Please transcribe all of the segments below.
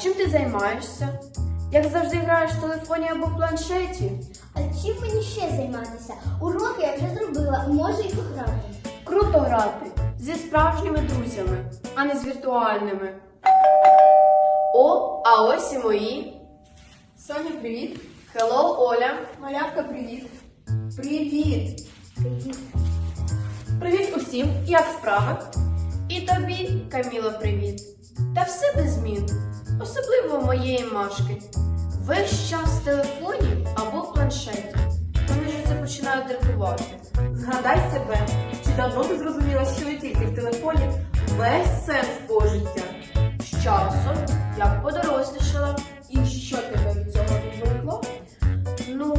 займаєшся? Як завжди граєш в телефоні або в планшеті? А чим мені ще займатися? Уроки я вже зробила, можу і пограти. Круто грати зі справжніми друзями, а не з віртуальними. О, а ось і мої. Соня, привіт. Hello, Оля. Малявка, привіт. Привіт. Привіт. Привіт усім! Як справи? І тобі, Каміла, привіт. Та все без змін, особливо моєї Машки. Весь час в телефоні або в планшеті. Вони ж це починають дратувати. Згадай себе. Чи давно ти зрозуміла, що не тільки в телефоні весь сенс твого? З часом, як подорослішала, І що тебе від цього відволікло? ну,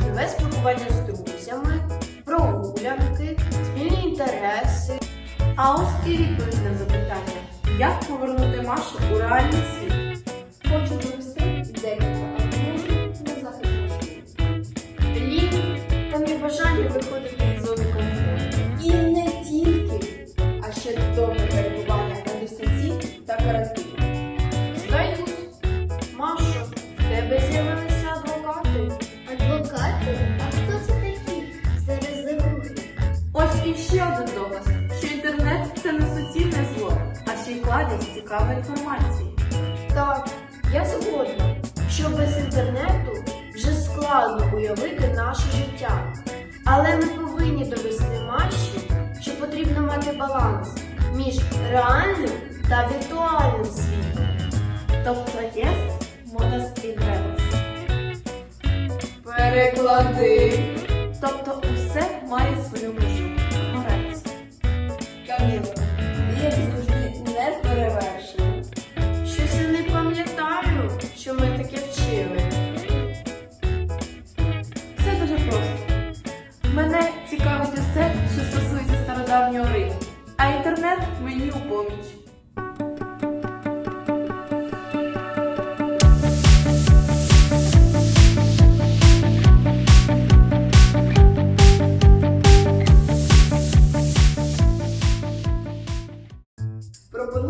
живе спілкування з друзями, прогулянки, спільні інтереси. А ось і відповідь на запитання. Як повернути Машу у реальний світ? Хочу довести декілька аргументів на захист Москви. Лінь та небажання виходити з зони комфорту. І не тільки, а ще довге перебування на дистанції та карантині. Ще цікавої інформації. Так, я згодна, що без інтернету вже складно уявити наше життя. Але ми повинні довести Маші, що потрібно мати баланс між реальним та віртуальним світом. Тобто є мода стрітреверс. Переклади. Тобто усе має свою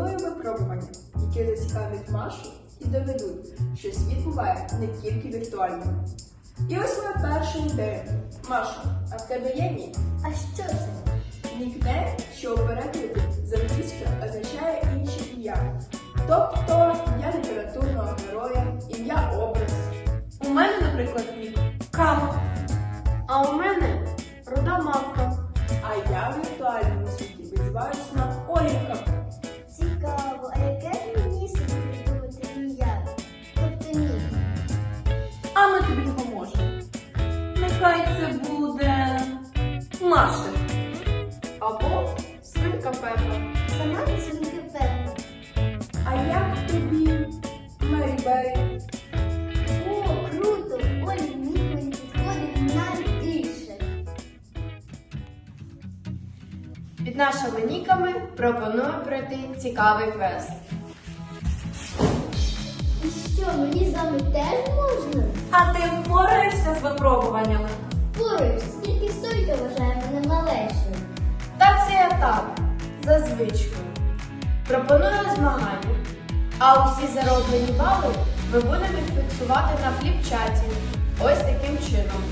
Пропоную випробування, які зацікавлять Машу і доведуть, що світ буває не тільки віртуальним. І ось моя перша ідея. Маша, а в тебе є нік? А що це? Нікнейм, що у перекладі з англійської означає інше ім'я. Тобто ім'я літературного героя, ім'я образ. У мене, наприклад, нік Кама. А у мене руда мавка. А я в віртуальному світі відзиваюсь на Нехай це буде Маша. Або свинка Пепа. Сама не свинки Пепа. А як тобі Мері? О, круто! Олі, нік мені підходить найбільше. Під нашими ніками пропоную пройти цікавий квест. Що, мені з вами теж можна? А ти впораєшся з випробуваннями? Поруч, тільки Солька вважає мене малечою. Та це я так, за звичкою. Пропоную змагання. А усі зароблені бали ми будемо фіксувати на фліпчаті. Ось таким чином.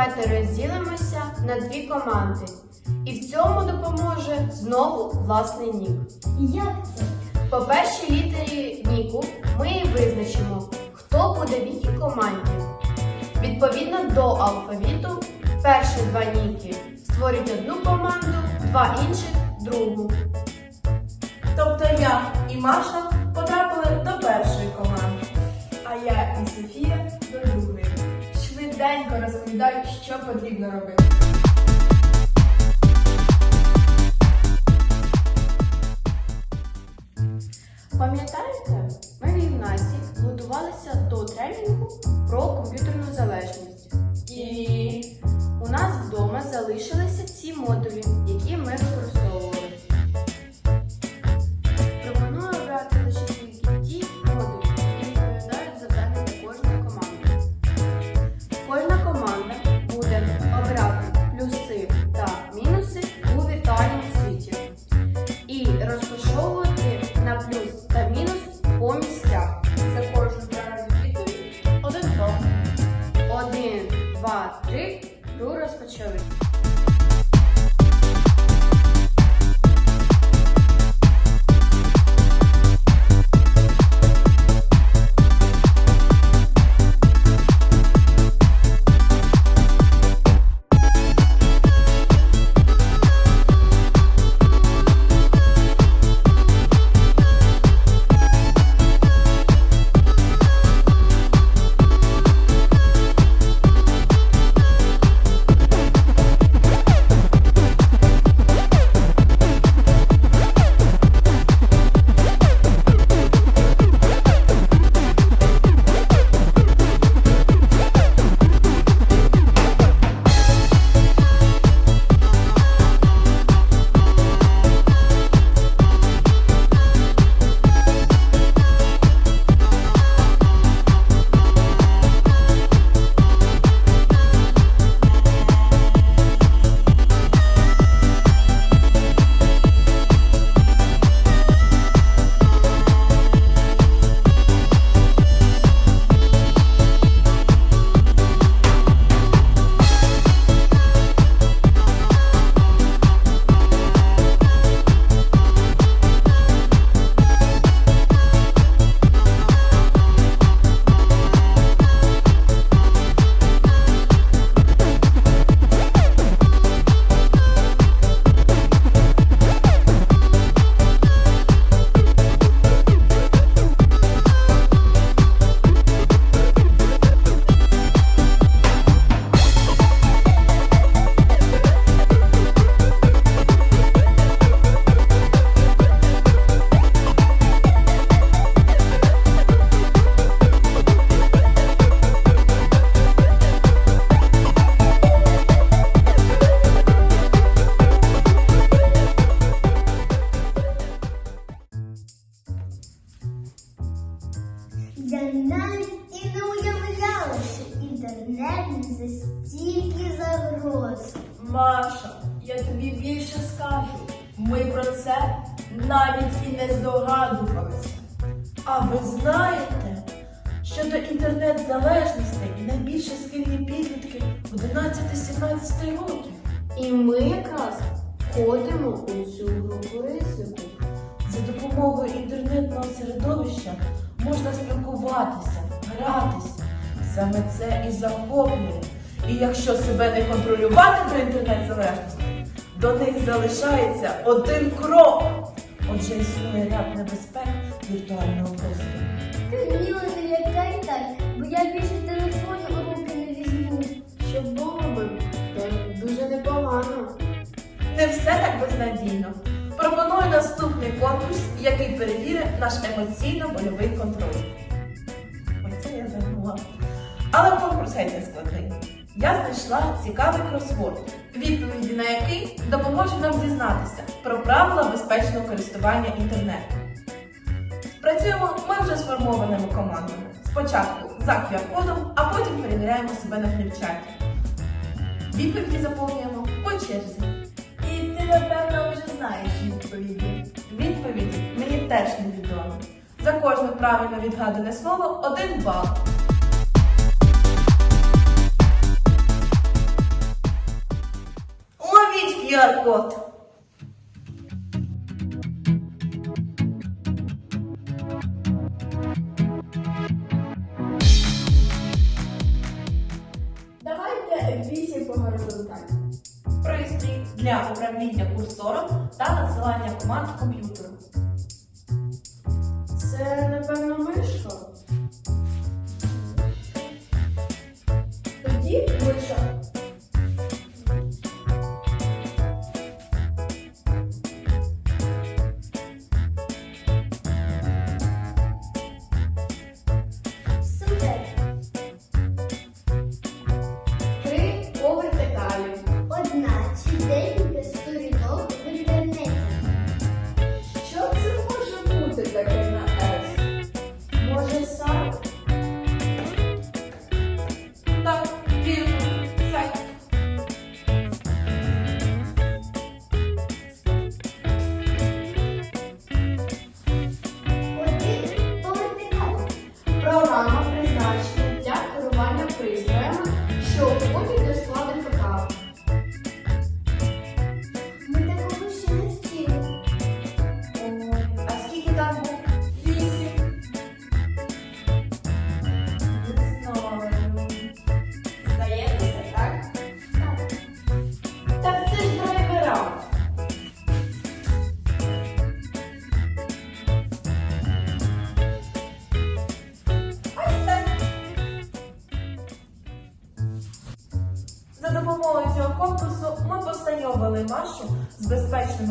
Давайте розділимося на дві команди. І в цьому допоможе знову власний нік. Як це? По першій літері Ніку ми визначимо, хто буде в якій команді. Відповідно до алфавіту, перші два Ніки створюють одну команду, два інших другу. Тобто я і Маша потрапили до першої команди, а я і Софія. Швиденько розповідаю, що потрібно робити. Пам'ятаєте, ми в гімназії готувалися до тренінгу про комп'ютерну залежність. І У нас вдома залишилися ці модулі, які ми Саме це і захоплює. І якщо себе не контролювати до інтернет-залежності, до них залишається один крок. Отже, існує ряд небезпек віртуального простору. Каміла, не лякай так, бо я більше телефону у руки не візьму. Щоб було би дуже непогано. Не все так безнадійно. Пропоную наступний конкурс, який перевірить наш емоційно-больовий контроль. Але конкурс геть складний. Я знайшла цікавий кросворд, відповіді на який допоможуть нам дізнатися про правила безпечного користування інтернетом. Працюємо ми вже сформованими командами. Спочатку за QR-кодом, а потім перевіряємо себе на фліпчаті. Відповіді заповнюємо по черзі. І ти, напевно, вже знаєш відповіді. Відповіді мені теж невідомі. За кожне правильно відгадане слово один бал. QR-код. Давайте вісім по горизонталі. Пристрій для управління курсором та надсилання команд комп'ютеру. Це,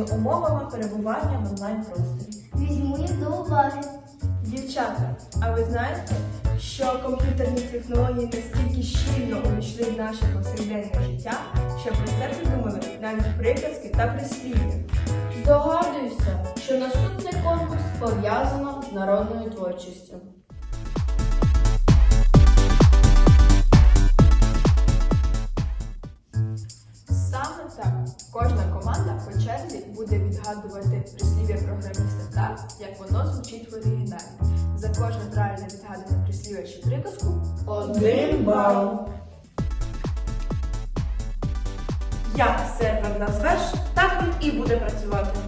умовами перебування в онлайн-просторі. Візьму їх до уваги. Дівчата, а ви знаєте, що комп'ютерні технології настільки щільно увійшли в наше повсякденне життя, що придумали навіть приказки та прислів'я. Здогадуюся, що наступний конкурс пов'язано з народною творчістю. Саме так кожна команда по буде відгадувати прислів'я програміста так, як воно звучить в оригіналі. За кожне правильне відгадане прислів'я чи приказку Один бал. Як сервер назвеш, так він і буде працювати.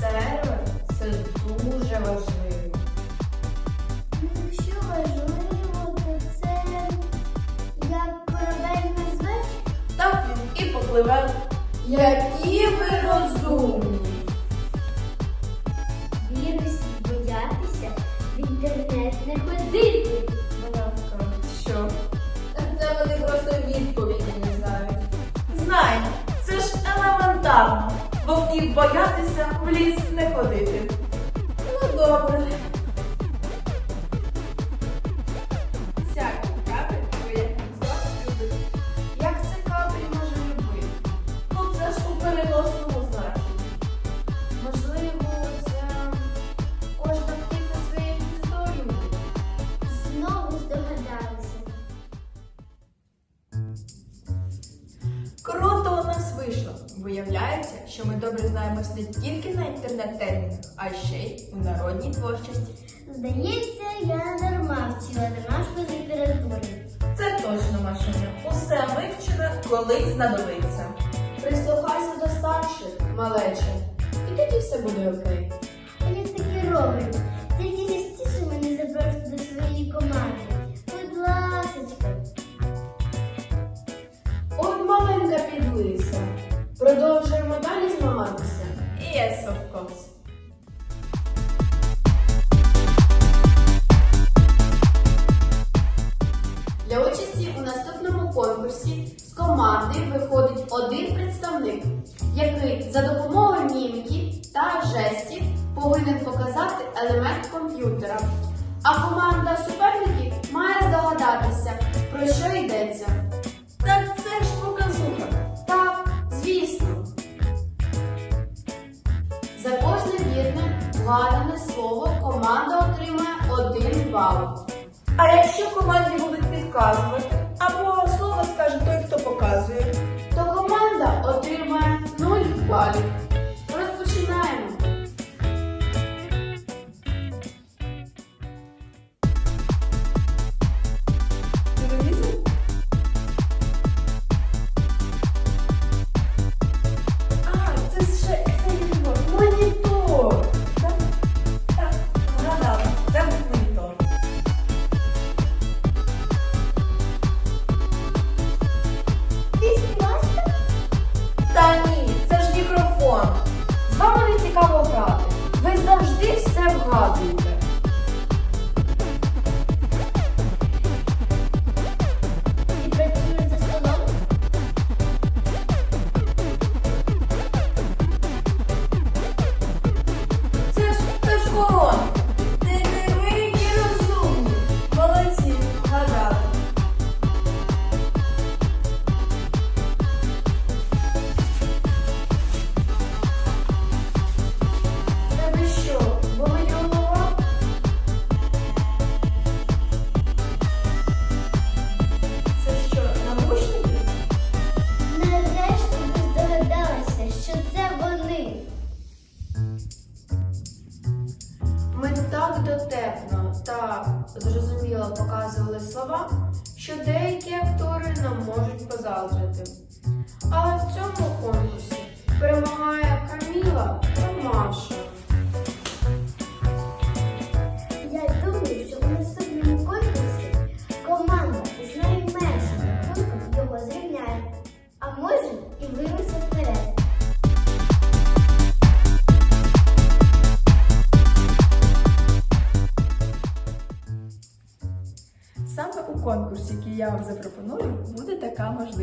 Сервер це дуже важливо. Ну, Якщо важливо, то це як корабель назвеш? Так він і попливе. Які ви розумні! Вірусів боятися, в інтернет не ходити. Що? Це вони просто відповіді не знають. Знай, це ж елементарно. Вовків боятися в ліс не ходити. Ну добре. Знаємось не тільки на інтернет-термінах, а ще й у народній творчості. Здається, я дарма вчила домашку з літератури. Це точно машина. Усе вивчене, коли знадобиться. Прислухайся до старших, малече, і тоді все буде окей. А якщо команді будуть підказувати,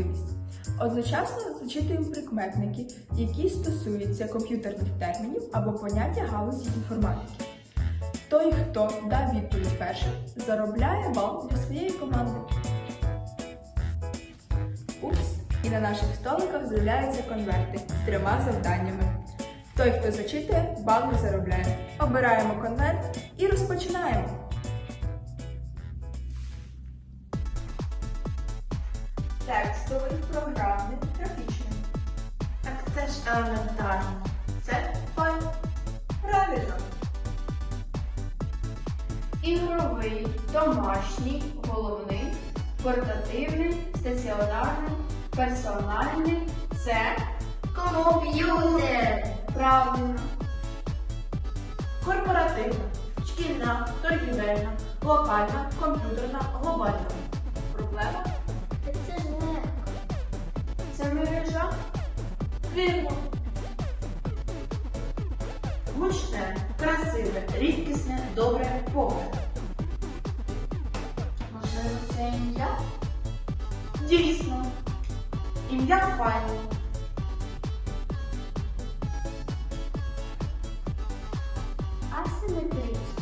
можливість. Одночасно зачитуємо прикметники, які стосуються комп'ютерних термінів або поняття галузі інформатики. Той, хто дав відповідь першим, заробляє бал для своєї команди. Упс! І на наших столиках з'являються конверти з трьома завданнями. Той, хто зачитує, бал не заробляє. Обираємо конверт і розпочинаємо. Текстовий, програмний, графічний. Так це ж елементарно. Це файл. Правильно. Ігровий, домашній, головний, портативний, стаціонарний, персональний це Комп'ютер! правильно. Корпоративна, шкільна, торгівельна, локальна, комп'ютерна, глобальна. Проблема? Це мережа. Вірно. Гучне, красиве, рідкісне, добре, погляд. Можливо, це ім'я? Дійсно. Ім'я файлу. Асиметрична,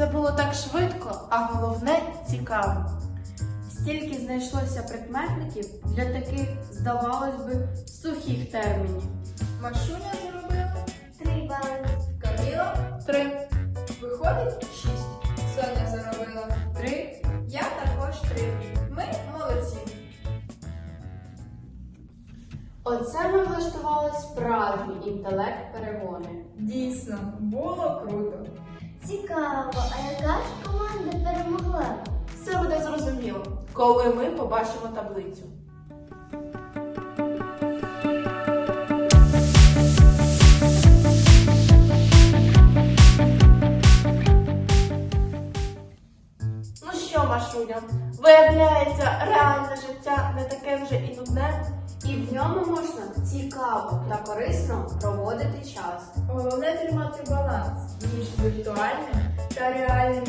Це було так швидко, а головне цікаво. Стільки знайшлося прикметників для таких, здавалось би, сухих термінів. Машуня заробила Три бали. Виходить шість. Соня заробила три. Я також три. Ми молодці. Оце ми влаштували справжній інтелект перегони. Дійсно, було круто. Цікаво, коли ми побачимо таблицю. Ну що, Машуня, виявляється, реальне життя не таке вже і нудне. І в ньому можна цікаво та корисно проводити час. Головне тримати баланс між віртуальним та реальним.